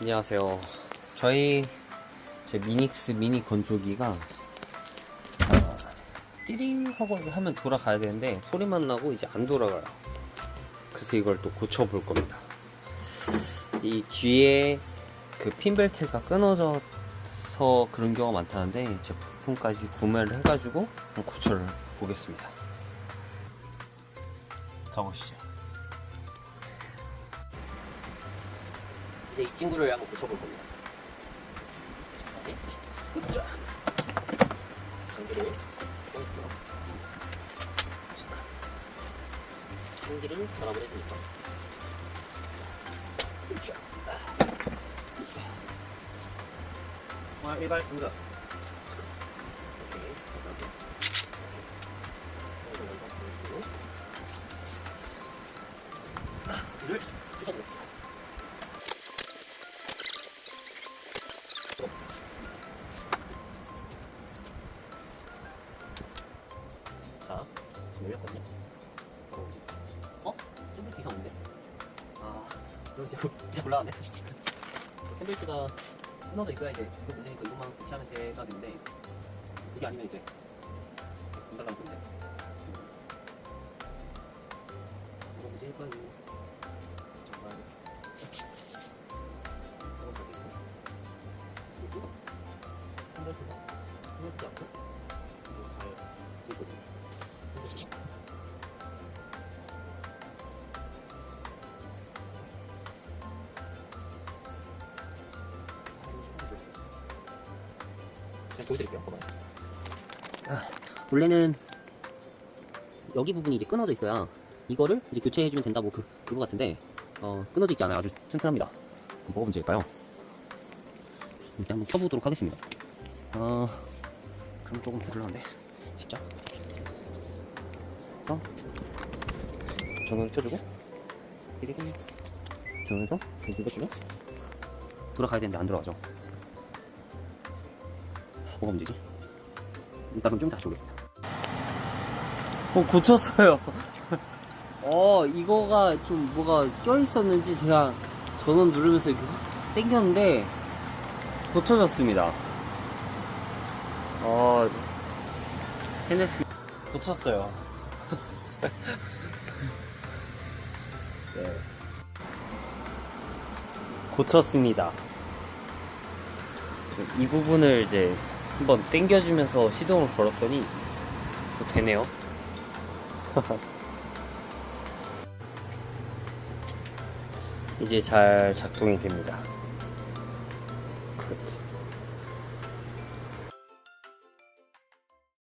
안녕하세요. 저희 제 미닉스 미니 건조기가 어, 띠링 하고 하면 돌아가야 되는데 소리만 나고 이제 안 돌아가요. 그래서 이걸 또 고쳐 볼 겁니다. 이 뒤에 그 핀벨트가 끊어져서 그런 경우가 많다는데 제 부품까지 구매를 해가지고 한번 고쳐를 보겠습니다. 가보시죠. 이제 이 친구를 한번 고쳐볼 겁니다. 자, 으쌰. 전기를 켜주고요. 자, 전기를 전압을 해주니까. 으쌰. 와, 일발 증가. 이를 뜯어보겠습니다. 지금 열렸거든요. 어? 템벨트 이상 없는데? 아, 그럼 지금 진짜 곤란하네. 템벨트가 끊어져 있어야 이제 이거 문제니까 이것만 교체하면 돼가 되는데 이게 아니면 이제 분달랑 건데. 이거 문제일까요? 정말. 이거 저기 있고. 그리고 템벨트가 끊어지지 않고 이거 잘 있거든요. 제가 보여드릴게요. 봐봐요. 아, 원래는 여기 부분이 이제 끊어져 있어야 이거를 이제 교체해주면 된다고 그 그거 같은데 어, 끊어져 있지 않아요. 아주 튼튼합니다. 뭐가 문제일까요? 일단 한번 켜보도록 하겠습니다. 어, 그럼 조금 곤란한데 진짜. 그래서 전원을 켜주고 띠리리 전원에서 눌러주고 돌아가야 되는데 안 들어가죠. 뭐가 문제지? 이따 그럼 좀 다시 보겠습니다. 어, 고쳤어요. 어, 이거가 좀 뭐가 껴있었는지 제가 전원 누르면서 이렇게 확 당겼는데, 고쳐졌습니다. 어, 해냈습니다. 고쳤어요. 네. 고쳤습니다. 이 부분을 이제 한번 당겨주면서 시동을 걸었더니 또 되네요. 이제 잘 작동이 됩니다. 굿.